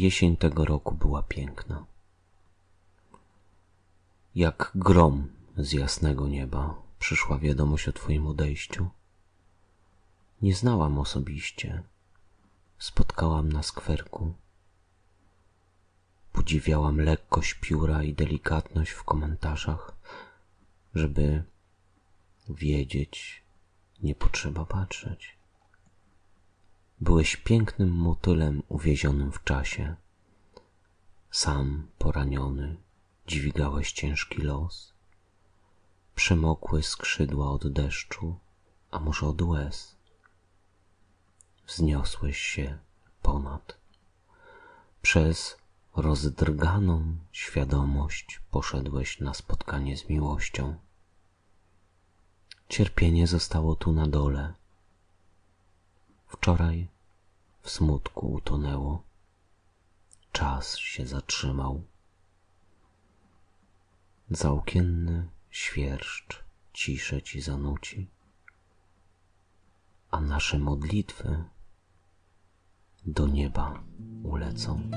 Jesień tego roku była piękna. Jak grom z jasnego nieba przyszła wiadomość o Twoim odejściu. Nie znałam osobiście. Spotkałam na skwerku. Podziwiałam lekkość pióra i delikatność w komentarzach, żeby wiedzieć, nie potrzeba patrzeć. Byłeś pięknym motylem uwiezionym w czasie. Sam poraniony dźwigałeś ciężki los. Przemokłe skrzydła od deszczu, a może od łez. Wzniosłeś się ponad. Przez rozdrganą świadomość poszedłeś na spotkanie z miłością. Cierpienie zostało tu na dole. Wczoraj w smutku utonęło. Czas się zatrzymał. Zaokienny świerszcz ciszę ci zanuci, a nasze modlitwy do nieba ulecą.